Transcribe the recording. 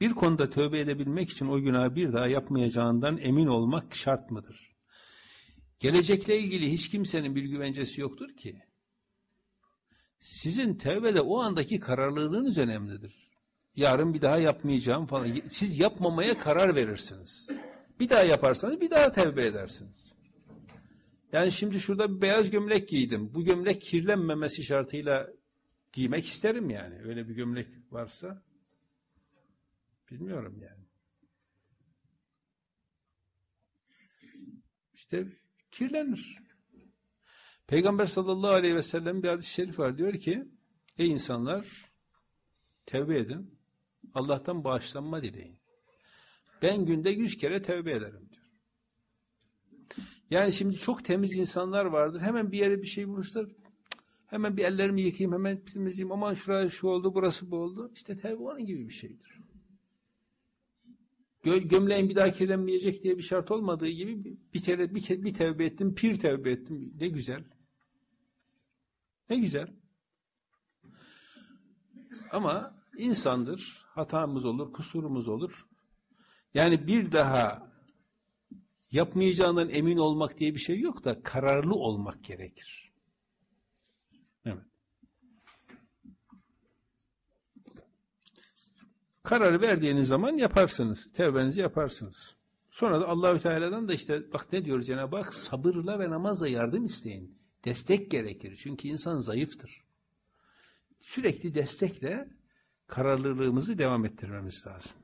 Bir konuda tövbe edebilmek için o günahı bir daha yapmayacağından emin olmak şart mıdır? Gelecekle ilgili hiç kimsenin bir güvencesi yoktur ki. Sizin tevbede o andaki kararlılığınız önemlidir. Yarın bir daha yapmayacağım falan. Siz yapmamaya karar verirsiniz. Bir daha yaparsanız bir daha tevbe edersiniz. Yani şimdi şurada bir beyaz gömlek giydim. Bu gömlek kirlenmemesi şartıyla giymek isterim yani. Öyle bir gömlek varsa. Bilmiyorum yani. İşte kirlenir. Peygamber sallallahu aleyhi ve sellem bir hadis-i şerif var. Diyor ki, ey insanlar tevbe edin. Allah'tan bağışlanma dileyin. Ben günde yüz kere tevbe ederim diyor. Yani şimdi çok temiz insanlar vardır. Hemen bir yere bir şey bulurlar. Hemen bir ellerimi yıkayayım, hemen temizleyeyim. Aman şuraya şu oldu, burası bu oldu. İşte tevbe onun gibi bir şeydir. Gö gömleğin bir daha kirlenmeyecek diye bir şart olmadığı gibi bir, kere bir, bir tevbe ettim, pir tevbe ettim. Ne güzel. Ne güzel. Ama insandır. Hatamız olur, kusurumuz olur. Yani bir daha yapmayacağından emin olmak diye bir şey yok da kararlı olmak gerekir. Evet. Karar verdiğiniz zaman yaparsınız. Tevbenizi yaparsınız. Sonra da Allahü Teala'dan da işte bak ne diyor Cenab-ı Hak sabırla ve namazla yardım isteyin. Destek gerekir. Çünkü insan zayıftır. Sürekli destekle kararlılığımızı devam ettirmemiz lazım.